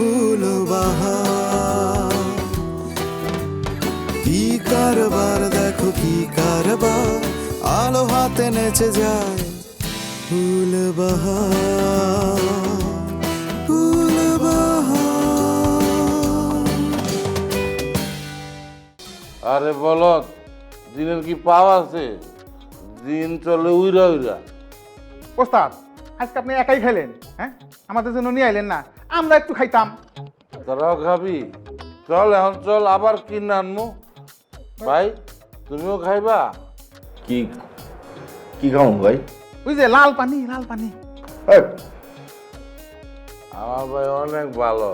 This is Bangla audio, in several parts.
ফুল বাহার কি কারবার দেখো কি কারবার। আলো হাতে নেচে যায় ফুল বাহার ফুল বাহার আরে বলত দিনের কি পাও আছে? দিন চলে উইরা উইরা। ওস্তাদ আজকে আপনি একাই খেলেন হ্যাঁ? আমাদের জন্য নিয়ে আইলেন না। আমরা একটু খাইতাম। তোরাও খাবি। চল এখন চল আবার কিনে আনমু। ভাই তুমিও খাইবা? কি কি খাও ভাই? ওই যে লাল পানি লাল পানি। আমার ভাই অনেক ভালো।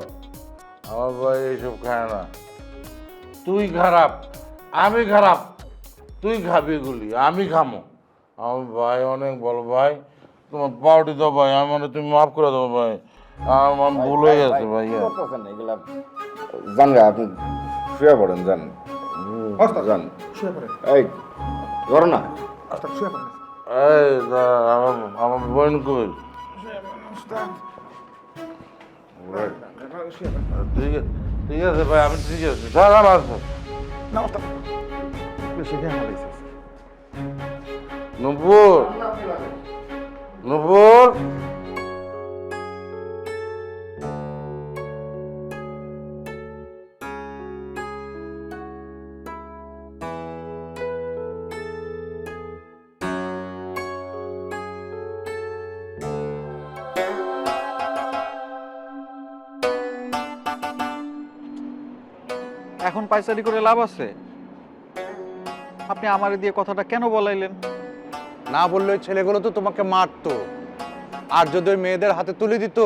আমার ভাই এইসব খায় না। তুই খারাপ আমি খারাপ। তুই খাবি এগুলি আমি খামো। আমার ভাই অনেক ভালো ভাই। তোমার পাউটি দাও ভাই আমি মানে তুমি মাফ করে দেবো ভাই। আমার ভুল হয়ে গেছে ভাই এগুলা? যান গা, আপনি শুয়ে পড়েন শুয়ে পড়েন। এই করো না। শুয়ে পড়েন। এই আমার আমার বোন কই? ঠিক আছে ঠিক আছে ভাই আমি ঠিক আছে। সারা মাস না বেশি জ্ঞান হারাইছে নূপুর নূপুর। পাইচারি করে লাভ আছে? আপনি আমারে দিয়ে কথাটা কেন বলাইলেন? না বললে ওই ছেলেগুলো তো তোমাকে মারতো। আর যদি ওই মেয়েদের হাতে তুলে দিত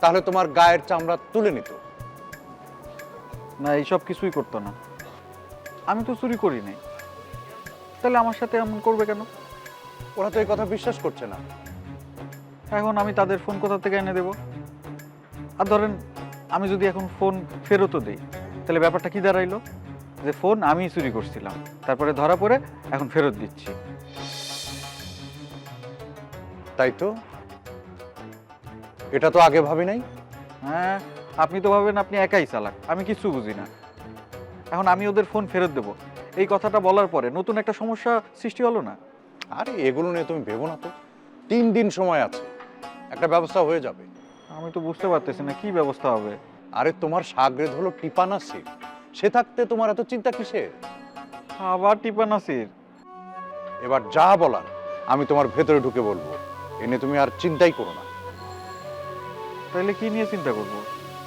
তাহলে তোমার গায়ের চামড়া তুলে নিত। না এইসব কিছুই করতো না। আমি তো চুরি করি নাই। তাহলে আমার সাথে এমন করবে কেন? ওরা তো এই কথা বিশ্বাস করছে না। এখন আমি তাদের ফোন কোথা থেকে এনে দেব? আর ধরেন আমি যদি এখন ফোন ফেরতও দিই তাহলে ব্যাপারটা কি দাঁড়াইলো? যে ফোন আমি চুরি করছিলাম তারপরে ধরা পড়ে এখন ফেরত দিচ্ছি। তাই তো? এটা তো আগে ভাবি নাই। হ্যাঁ আপনি তো ভাবেন আপনি একাই চালাক আমি কিছু বুঝি না। এখন আমি ওদের ফোন ফেরত দেব। এই কথাটা বলার পরে নতুন একটা সমস্যা সৃষ্টি হলো না? আরে এগুলো নিয়ে তুমি ভেবো না তো। তিন দিন সময় আছে একটা ব্যবস্থা হয়ে যাবে। আমি তো বুঝতে পারতেছি না কি ব্যবস্থা হবে? আরে তোমার সাগরেদ হলো টিপানা সিট সে থাকতে তোমার এত চিন্তা কিসের? আবার টিপা নাসির এবার যা বলার আমি তোমার ভেতরে ঢুকে বলব। এনে তুমি আর চিন্তাই করো না। তাহলে কি নিয়ে চিন্তা করব?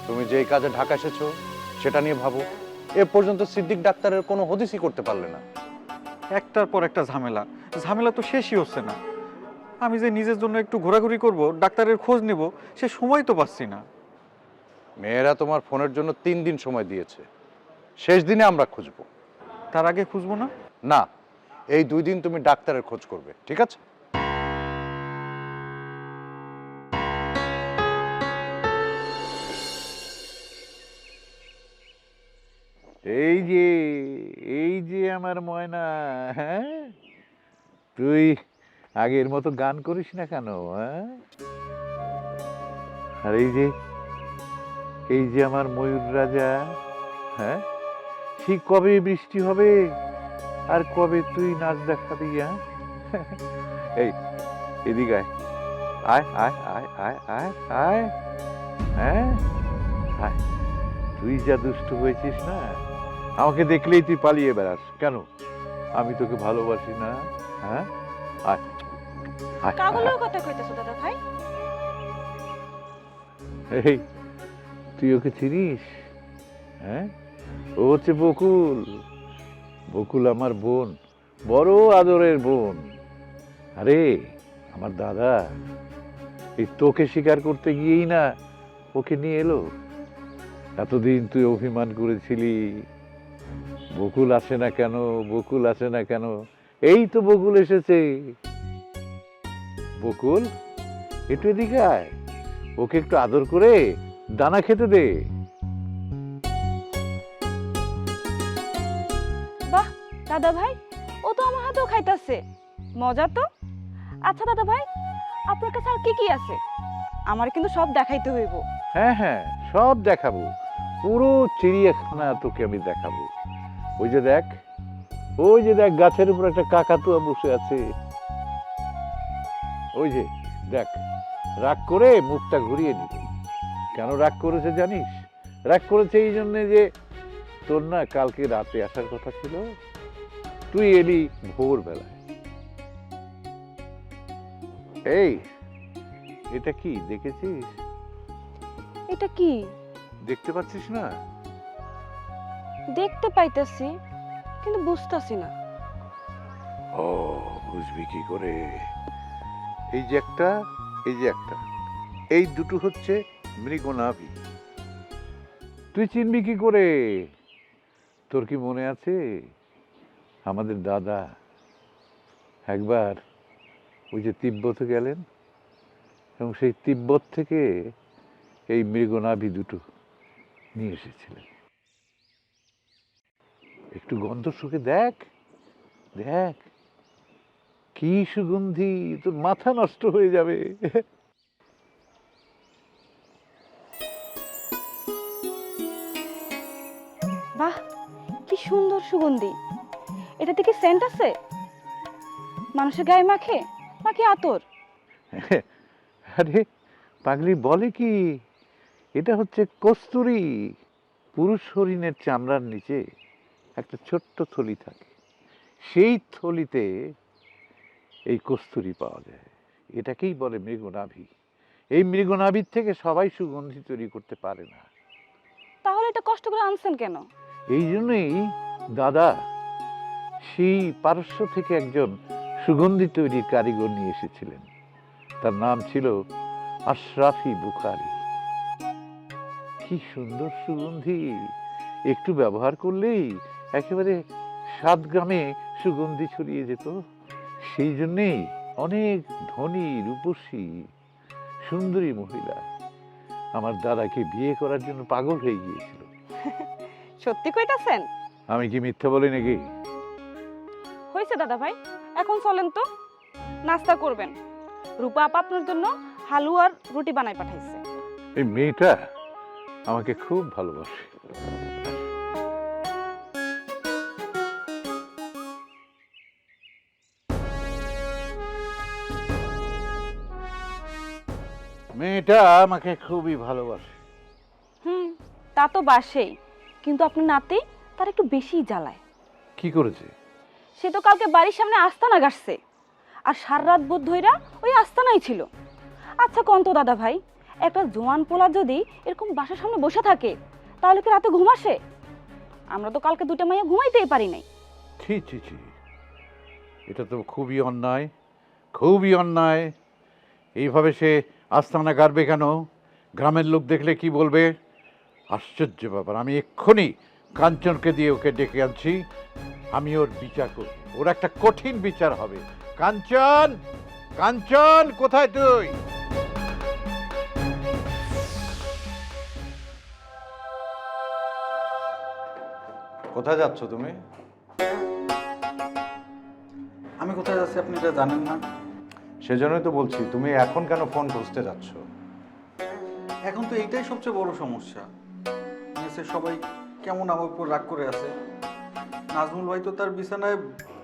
তুমি যেই কাজে ঢাকা এসেছ সেটা নিয়ে ভাবো। এ পর্যন্ত সিদ্দিক ডাক্তারের কোনো হদিসই করতে পারলে না। একটার পর একটা ঝামেলা। ঝামেলা তো শেষই হচ্ছে না। আমি যে নিজের জন্য একটু ঘোরাঘুরি করব ডাক্তারের খোঁজ নেব সে সময় তো পাচ্ছি না। মেয়েরা তোমার ফোনের জন্য তিন দিন সময় দিয়েছে। শেষ দিনে আমরা খুঁজবো। তার আগে খুঁজবো না? না এই দুই দিন তুমি ডাক্তারের খোঁজ করবে ঠিক আছে? এই যে এই যে আমার ময়না হ্যাঁ? তুই আগের মতো গান করিস না কেন হ্যাঁ? আর এই যে এই যে আমার ময়ূর রাজা হ্যাঁ? ঠিক কবে বৃষ্টি হবে? আর কবে তুই নাচ দেখাবি হ্যাঁ? এই এদিকে আয়। আয় আয় আয় আয় আয় আয়। হ্যাঁ? আয়। তুই যা দুষ্ট হয়েছিস না আমাকে দেখলেই তুই পালিয়ে বেড়াস। কেন? আমি তোকে ভালোবাসি না হ্যাঁ? আয়। আয়, আয়, কথা কইতেছো দাদা ভাই? এই তুই ওকে চিনিস? হ্যাঁ? ও হচ্ছে বকুল। বকুল আমার বোন, বড় আদরের বোন। আরে, আমার দাদা, এই তোকে স্বীকার করতে গিয়েই না ওকে নিয়ে এলো। এতদিন তুই অভিমান করেছিলি। বকুল আসে না কেন? বকুল আসে না কেন? এই তো বকুল এসেছে। বকুল, একটু এদিকে আয়। ওকে একটু আদর করে দানা খেতে দে। বাহ দাদা ভাই ও তো আমার হাতেও খাইতাছে। মজা তো। আচ্ছা দাদা ভাই আপনার কাছে আর কি কি আছে? আমার কিন্তু সব দেখাইতে হইব। হ্যাঁ হ্যাঁ সব দেখাবো। পুরো চিড়িয়াখানা তোকে আমি দেখাবো। ওই যে দেখ ওই যে দেখ গাছের উপর একটা কাকাতুয়া বসে আছে। ওই যে দেখ রাগ করে মুখটা ঘুরিয়ে নিল কেন রাগ করেছে জানিস? রাগ করেছে এই জন্যে যে তোর না কালকে রাতে আসার কথা ছিল। তুই এলি ভোরবেলায়। এই এটা কি দেখেছিস? এটা কি? দেখতে পাচ্ছিস না? দেখতে পাইতাছি কিন্তু বুঝতাছি না। ও বুঝবি কি করে? এই যে একটা এই যে একটা। এই দুটো হচ্ছে মৃগনাভি। তুই চিনবি কি করে? তোর কি মনে আছে? আমাদের দাদা একবার ওই যে তিব্বতে গেলেন এবং সেই তিব্বত থেকে এই মৃগনাভি দুটো নিয়ে এসেছিলেন। একটু গন্ধ শুকে দেখ দেখ, কি সুগন্ধি, তোর মাথা নষ্ট হয়ে যাবে। সুন্দর সুগন্ধি। এটাতে কি সেন্ট আছে? মানুষের গায়ে মাখে নাকি আতর? আরে পাগলি বলে কি? এটা হচ্ছে কস্তুরি। পুরুষ হরিণের চামড়ার নিচে একটা ছোট্ট থলি থাকে। সেই থলিতে এই কস্তুরি পাওয়া যায়। এটাকেই বলে মৃগনাভি। এই মৃগনাভির থেকে সবাই সুগন্ধি তৈরি করতে পারে না। তাহলে এটা কষ্ট করে আনছেন কেন? এই জন্যই দাদা সেই পারস্য থেকে একজন সুগন্ধি তৈরির কারিগর নিয়ে এসেছিলেন। তার নাম ছিল আশরাফি বুখারি। কি সুন্দর সুগন্ধি। একটু ব্যবহার করলেই একেবারে সাত গ্রামে সুগন্ধি ছড়িয়ে যেত। সেই জন্যেই অনেক ধনী, রূপসী, সুন্দরী মহিলা। আমার দাদাকে বিয়ে করার জন্য পাগল হয়ে গিয়েছিল। সত্যি কইতাছেন? আমি কি মিথ্যা বলি নাকি? হয়েছে দাদা ভাই এখন চলেন তো নাস্তা করবেন। রূপা আপা আপনার জন্য হালুয়ার রুটি বানাই পাঠাইছে। এই মেয়েটা আমাকে খুব ভালোবাসে। মেয়েটা আমাকে খুবই ভালোবাসে। হুম তা তো বাসেই। কিন্তু আপনার নাতি তার একটু বেশিই জ্বালায়। কি করেছে? সে তো কালকে বাড়ির সামনে আস্তানা গাছছে আর সার রাত বোধ ধইরা ওই আস্তানাই ছিল। আচ্ছা কন্ত দাদা ভাই একটা জোয়ান পোলা যদি এরকম বাসার সামনে বসে থাকে তাহলে কি রাতে ঘুম আসে? আমরা তো কালকে দুটো মাইয়া ঘুমাইতেই পারি নাই। ছি ছি ছি। এটা তো খুবই অন্যায় খুবই অন্যায়। এইভাবে সে আস্তানা গাড়বে কেন? গ্রামের লোক দেখলে কি বলবে? আশ্চর্য ব্যাপার আমি এক্ষুনি কাঞ্চনকে দিয়ে ওকে ডেকে আনছি। আমি ওর বিচার করব। ওর একটা কঠিন বিচার হবে। কাঞ্চন! কাঞ্চন কোথায় তুই? কোথায় যাচ্ছ তুমি? আমি কোথায় যাচ্ছি আপনি এটা জানেন না। সেজন্যই তো বলছি তুমি এখন কেন ফোন খুঁজতে যাচ্ছ? এখন তো এইটাই সবচেয়ে বড় সমস্যা। মেসের সবাই কেমন আমার উপর রাগ করে আছে? নাজমুল ভাই তো তার বিছানায়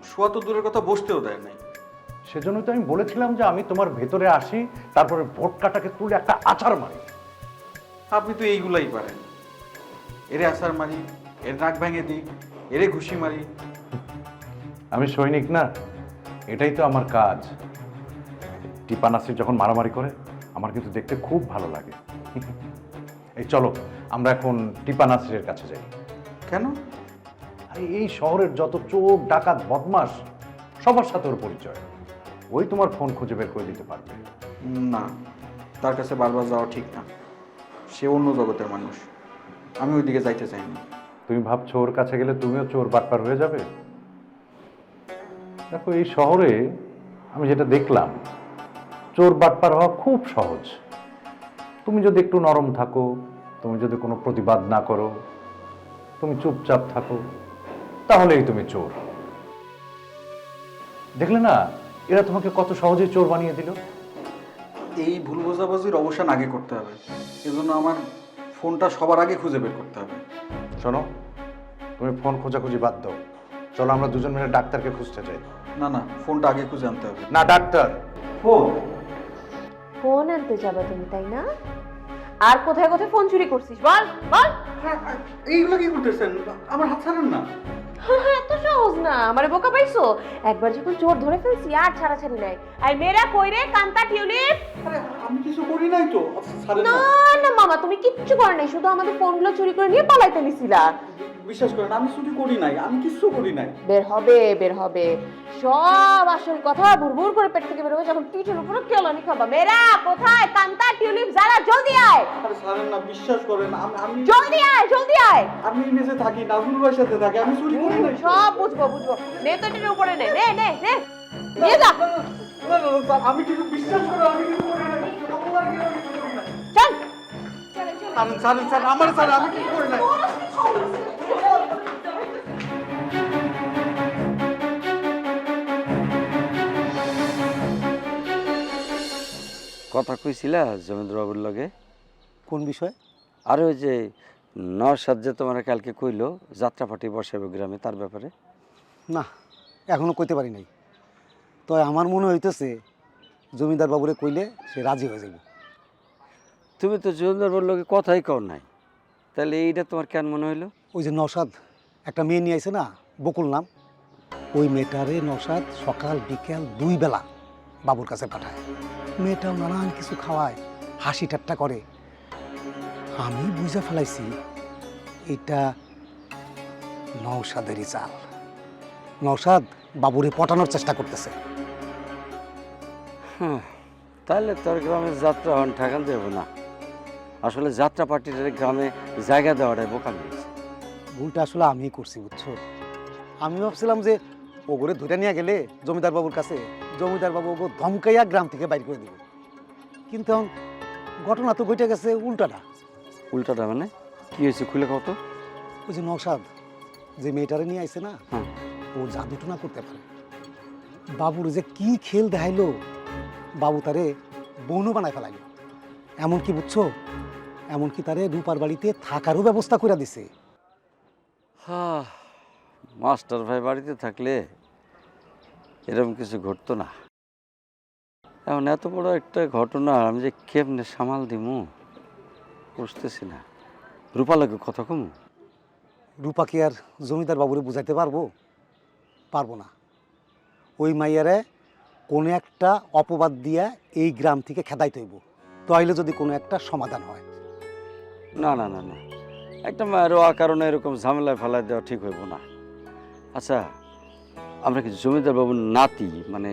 শোয়া তো দূরের কথা বসতেও দেয় নাই। সেজন্য তো আমি বলেছিলাম যে আমি তোমার ভেতরে আসি তারপরে ভোটকাটাকে তুলে একটা আচার মারি। আপনি তো এইগুলাই পারেন। এরে আচার মারি এর নাক ভেঙে দিই এরে ঘুষি মারি। আমি সৈনিক না এটাই তো আমার কাজ। টিপা নাসির যখন মারামারি করে আমার কিন্তু দেখতে খুব ভালো লাগে। এই চলো আমরা এখন টিপা নাসিরের কাছে যাই। কেন? আরে এই শহরের যত চোর ডাকাত বদমাস সবার সাথে ওর পরিচয়। ওই তোমার ফোন খুঁজে বের করে দিতে পারবে। না তার কাছে বারবার যাওয়া ঠিক না। সে অন্য জগতের মানুষ। আমি ওইদিকে যাইতে চাইনি তুমি ভাবছ ওর কাছে গেলে তুমিও চোর বাটপার হয়ে যাবে? দেখো এই শহরে আমি যেটা দেখলাম চোর বাটপার হওয়া খুব সহজ। তুমি যদি একটু নরম থাকো তুমি যদি কোনো প্রতিবাদ না করো তুমি চুপচাপ থাকো তাহলেই তুমি চোর। দেখলে না এরা তোমাকে কত সহজে চোর বানিয়ে দিল। এই ভুল বোঝাবুঝির অবসান আগে করতে হবে। এজন্য আমার ফোনটা সবার আগে খুঁজে বের করতে হবে। শোনো তুমি ফোন খোঁজাখুঁজি বাদ দাও। চলো আমরা দুজন মিলে ডাক্তারকে খুঁজতে যাই। না না ফোনটা আগে খুঁজে আনতে হবে। না ডাক্তার! ফোন। ফোন আনতে যাবে তুমি তাই না? আর কোথায় কোথায় ফোন চুরি করছিস? বল বল। এইগুলো কি করতেছেন? আমার হাত ছাড়েন না। এত সহজ না। আমারে বোকা পাইছো? একবার যখন চোর ধরে ফেলছি আর ছাড়াছাড়ি নাই। আর মেয়েরা কই রে? কান্তা টিউলিপ। আমি কিছু করি নাই তো। না। না মামা তুমি কিচ্ছু কর নাই। শুধু আমাদের ফোনগুলো চুরি করে নিয়ে পালাইতে নিছিলা। বিশ্বাস করেন আমি চুরি করি নাই আমি কিছু করি নাই। বের হবে বের হবে। সব আসল কথা বুড়বুড় করে পেট থেকে বের হবে যখন পিঠের উপরে কেলানি খাবা। মেয়েরা কোথায়? কান্তা টিউলিপ যারা জলদি আয়। আরে ছাড়েন না বিশ্বাস করেন আমি আমি জলদি আয় জলদি আয়। আমি মেসে থাকি নাজমুল ভাইয়ের সাথে থাকি আমি চুরি করি নাই। সব বুঝব বুঝব। নে তো এটার উপরে নে নে নে নে। নিয়ে যা। না, না, না, আমি কিছু বিশ্বাস করে আমি কিছু করি নাই কি চল স্যার স্যার আমার স্যার আমি কিছু করি নাই। কথা কইছিলা জমেন্দ্রবাবুর লগে? কোন বিষয়? আর ওই যে নরসাদ যে তোমার কালকে কইল যাত্রা পার্টি বসাবে গ্রামে তার ব্যাপারে। না এখনও কইতে পারি নাই। তো আমার মনে হইতেছে জমিদার বাবুরে কইলে সে রাজি হয়ে যাবে তুমি তো জমিদার বাবুর লগে কথাই কও নাই। তাহলে এইটা তোমার কেন মনে হইল? ওই যে নসাদ একটা মেয়ে নিয়ে আইছে না বকুল নাম। ওই মেয়েটারে নসাদ সকাল বিকেল দুই বেলা বাবুর কাছে পাঠায়। মেয়েটাও নানান কিছু খাওয়ায় হাসি ঠাট্টা করে। আমি বুঝে ফেলাইছি এটা নৌসাদেরই চাল। নৌসাদ বাবুরে পটানোর চেষ্টা করতেছে। হ্যাঁ তাহলে তোর গ্রামে যাত্রা হন ঠেকান দেব না। আসলে যাত্রা পার্টির গ্রামে জায়গা দেওয়াটাই বোকামি হয়েছে ভুলটা আসলে আমি করছি বুঝছ? আমি ভাবছিলাম যে ওগরে ধরে নিয়ে গেলে জমিদার বাবুর কাছে জমিদার বাবু ওগো ধমকাইয়া গ্রাম থেকে বাইর করে দিবে। কিন্তু এখন ঘটনা তো ঘটে গেছে উল্টাটা। উল্টাটা মানে? কি হয়েছে খুলে কত ওই যে নৌসাদ যে মেয়েটারে নিয়ে আইছে না হুম। ও জাদুটনা করতে পারে। বাবুর যে কি খেল দেখাইলো বাবু তারে বনু বানায় ফেলাইলো। এমনকি বুঝছ এমনকি তারে রূপার বাড়িতে থাকারও ব্যবস্থা করে দিছে। হ্যাঁ মাস্টার ভাই বাড়িতে থাকলে এরকম কিছু ঘটতো না। এখন এত বড় একটা ঘটনা আমি যে কেমনে সামাল দিমু? বুঝতেছি না। রূপালকে কথা কমু? রূপা কি আর জমিদার বাবুরে বুঝাইতে পারব? পারব না। ওই মাইয়ারে কোনো একটা অপবাদ দিয়া এই গ্রাম থেকে খেদাইতে হইব। তাইলে যদি কোনো একটা সমাধান হয়। না না না না। একটা রোয়া কারণে এরকম ঝামেলায় ফেলাই দেওয়া ঠিক হইব না। আচ্ছা আমরা কি জমিদার বাবুর নাতি মানে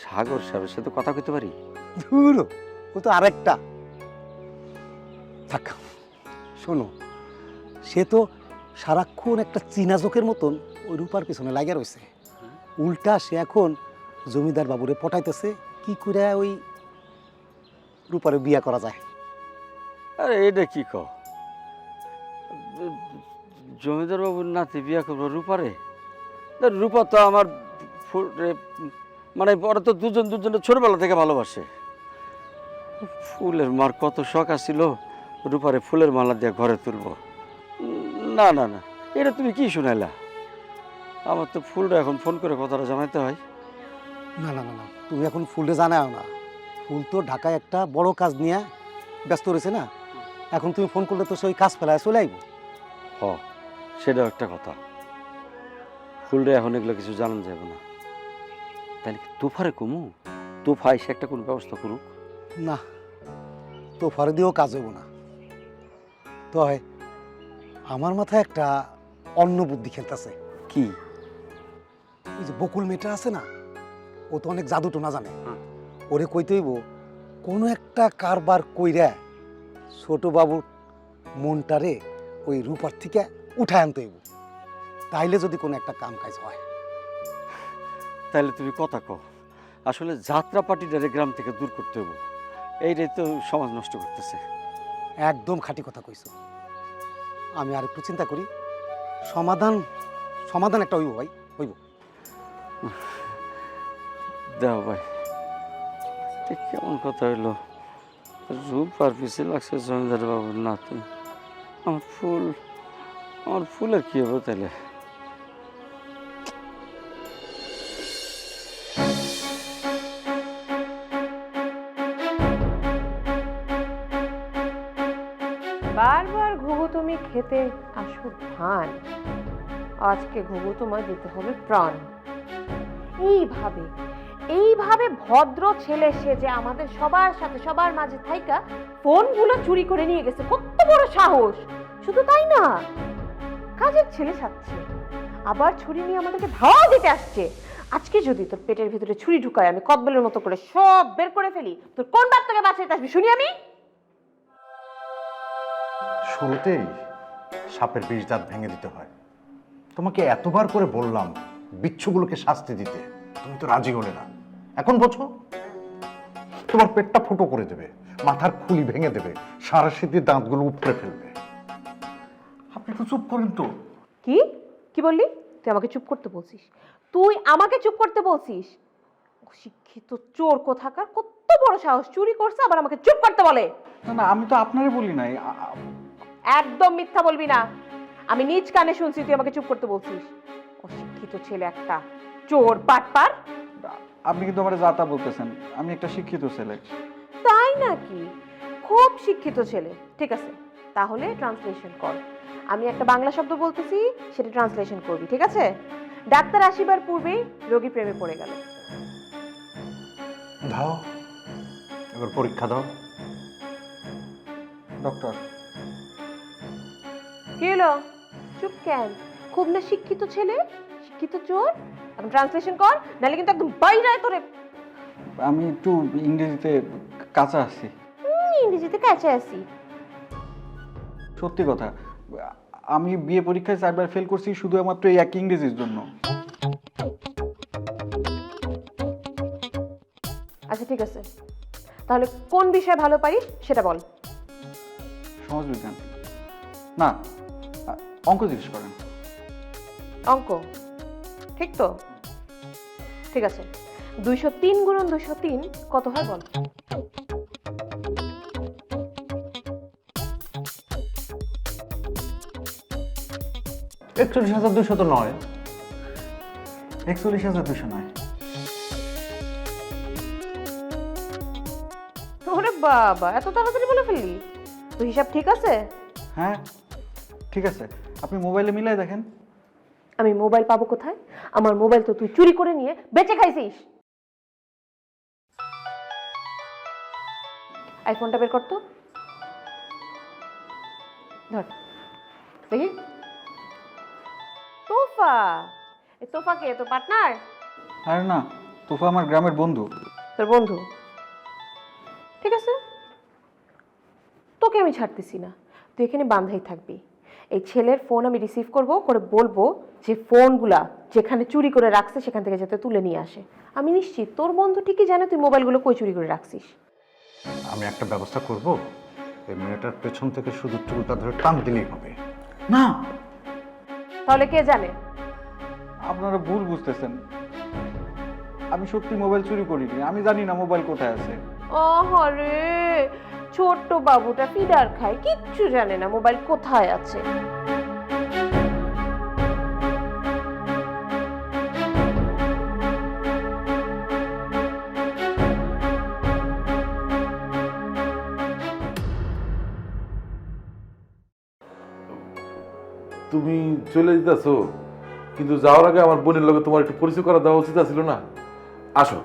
সাগর সাহেবের সাথে কথা কইতে পারি? ধুর, ও তো আরেকটা। থাক, শোনো, সে তো সারাক্ষণ একটা চীনা চোখের মতন ওই রূপার পিছনে লাগিয়ে রয়েছে উল্টা সে এখন জমিদার বাবুরে পটাইতেছে, কি করে ওই রূপারে বিয়া করা যায়? আরে, এটা কি কও? জমিদার বাবুর নাতি বিয়া করব রূপারে? রূপা তো আমার মানে ওরা তো দুজন দুজনে ছোটবেলা থেকে ভালোবাসে। ফুলের মার কত শখ আছিল, রূপারে ফুলের মালা দিয়ে ঘরে তুলবো। না না না, এটা তুমি কি শুনাইলা? আমার তো ফুলটা এখন ফোন করে কথাটা জানাইতে হয়। না না না না, তুমি এখন ফুলটা জানাও না। ফুল তো ঢাকায় একটা বড় কাজ নিয়ে ব্যস্ত রয়েছে না? এখন তুমি ফোন করলে তো সেই কাজ ফেলায় চলে আইব। হ সেটাও একটা কথা। ফুলরে এখন এগুলো কিছু জানান যাবে না। তাহলে কি তুফারে কমু? তুফা এসে একটা কোন ব্যবস্থা করুক। না তো ফারে দিয়েও কাজ হইব না। তো হয় আমার মাথায় একটা অন্য বুদ্ধি খেলতেছে। কি? ওই যে বকুল মেয়েটা আছে না ও তো অনেক জাদু টোনা জানে ওরে কইতে হইব কোনো একটা কারবার কইরা ছোট বাবুর মনটারে ওই রূপার থেকে উঠায় আনতে হইব। তাইলে যদি কোনো একটা কাম কাজ হয়। তাহলে তুমি কথা কও। আসলে যাত্রা পার্টিটারে গ্রাম থেকে দূর করতে হব এইটাই তো সমাজ নষ্ট করতেছে। একদম খাঁটি কথা কইছো। আমি আর একটু চিন্তা করি। সমাধান সমাধান একটা হইব ভাই হইব। দেও ভাই। ঠিক কেমন কথা হইল। রূপ আর পিছিয়ে লাগছে জমিদার বাবুর নাতি। আমার ফুল, আমার ফুলের কি হবে তাহলে? বারবার ঘুঘু তুমি খেতে আসো ধান আজকে ঘুঘু তোমায় দিতে হবে প্রাণ। এইভাবে এইভাবে ভদ্র ছেলে সে যে আমাদের সবার সাথে, সবার মাঝে থাইকা ফোনগুলো চুরি করে নিয়ে গেছে। কত বড় সাহস! শুধু তাই না, কাজের ছেলে সাচ্ছে আবার ছুরি নিয়ে আমাদেরকে ধাওয়া দিতে আসছে। আজকে যদি তোর পেটের ভিতরে ছুরি ঢুকায়, আমি কদবেলের মতো করে সব বের করে ফেলি। তোর কোন বার তোকে বাঁচাইতে আসবি, শুনি আমি? শুরুতেই সাপের বিষ দাঁত ভেঙে দিতে হয়। তোমাকে এতবার করে বললাম, বিচ্ছুগুলোকে শাস্তি দিতে। তুমি তো রাজি হলে না। এখন বোঝো। তোমার পেটটা ফুটো করে দেবে মাথার খুলি ভেঙে দেবে সারা শীতের দাঁতগুলো উপড়ে ফেলবে। আপনি একটু চুপ করেন তো। কি? কি বললি? তুই আমাকে চুপ করতে বলছিস? তুই আমাকে চুপ করতে বলছিস? শিক্ষিত চোর কোথাকার কত বড় সাহস চুরি করছে আবার আমাকে চুপ করতে বলে। না না আমি তো আপনারে বলি নাই একদম মিথ্যা বলবি না। আমি নিজ কানে শুনছি তুই আমাকে চুপ করতে বলছিস। অশিক্ষিত ছেলে একটা। চোর পাটপার। আপনি কিন্তু আমার যাতা বলতেছেন আমি একটা শিক্ষিত ছেলে। তাই নাকি? খুব শিক্ষিত ছেলে। ঠিক আছে তাহলে ট্রান্সলেশন কর। আমি একটা বাংলা শব্দ বলতেছি সেটা ট্রান্সলেশন করবি ঠিক আছে? ডাক্তার আসিবার পূর্বেই রোগী প্রেমে পড়ে গেল। দাও এবার পরীক্ষা দাও। ডক্টর। কি হলো? চুপ কেন? খুব না শিক্ষিত ছেলে? শিক্ষিত চোর? ট্রান্সলেশন কর নাহলে কিন্তু একদম বাইরে তোরে। আমি একটু ইংরেজিতে কাঁচা আছি ইংরেজিতে কাঁচা আছি সত্যি কথা আমি বিয়ে পরীক্ষায় চারবার ফেল করছি শুধুমাত্র এই এক ইংরেজির জন্য। আচ্ছা ঠিক আছে। তাহলে কোন বিষয়ে ভালো পারি সেটা বল। সমাজ বিজ্ঞান না অঙ্ক জিজ্ঞেস করেন। অঙ্ক। ঠিক তো? ঠিক আছে। দুইশো তিন গুণন দুইশো তিন কত হয় বল? একচল্লিশ হাজার দুশো তো নয়। একচল্লিশ হাজার দুশো নয়। ওরে বাবা এত তাড়াতাড়ি বলে ফেললি। তো হিসাব ঠিক আছে? হ্যাঁ ঠিক আছে। আপনি মোবাইলে মিলাই দেখেন। আমি মোবাইল পাবো কোথায়? আমার মোবাইল তো তুই চুরি করে নিয়ে বেঁচে খাইছিস। আইফোনটা বের করতো ধর। দেখি। তোফা। এ তোফা কে? তোর পার্টনার? আরে না তোফা আমার গ্রামের বন্ধু। তোর বন্ধু? ঠিক আছে। তোকে আমি ছাড়তেছি না। তুই এখানে বান্ধাই থাকবি। এই ছেলের ফোন আমি রিসিভ করব করে বলব যে ফোনগুলা যেখানে চুরি করে রাখছে সেখান থেকে যাতে তুলে নিয়ে আসে। আমি নিশ্চিত তোর বন্ধু ঠিকই জানে তুই মোবাইলগুলো কই চুরি করে রাখছিস। আমি একটা ব্যবস্থা করব এই মেয়েটার পেছন থেকে শুধু চুলটা ধরে টান দিলেই হবে। না! তাহলে কে জানে? আপনারা ভুল বুঝতেছেন। আমি সত্যি মোবাইল চুরি করিনি আমি জানি না মোবাইল কোথায় আছে। রে! ছোট্ট বাবুটা ফিডার খায়, কিচ্ছু জানে না মোবাইল কোথায় আছে। তুমি চলে যেতেছো, কিন্তু যাওয়ার আগে আমার বোনের লগে তোমার একটু পরিচয় করা দেওয়া উচিত ছিল না? আসো,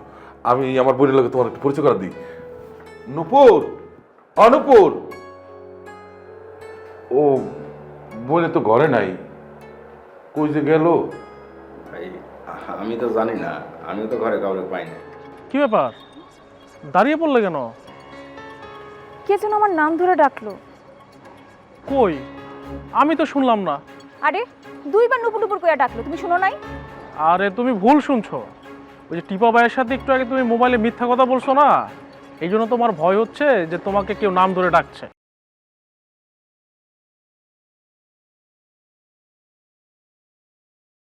আমি আমার বোনের লগে তোমার একটু পরিচয় করা দিই। নুপুর! অনুপুর ও বলে তো ঘরে নাই। কই যে গেল? আমি তো জানি না। আমি তো ঘরে কাউকে পাই না কি ব্যাপার? দাঁড়িয়ে পড়লে কেন? কে যেন আমার নাম ধরে ডাকলো। কই? আমি তো শুনলাম না। আরে দুইবার নুপুর নুপুর কইয়া ডাকলো। তুমি শুনো নাই? আরে তুমি ভুল শুনছো। ওই যে টিপা ভাইয়ের সাথে একটু আগে তুমি মোবাইলে মিথ্যা কথা বলছো না? এই জন্য তোমার ভয় হচ্ছে যে তোমাকে কেউ নাম ধরে ডাকছে।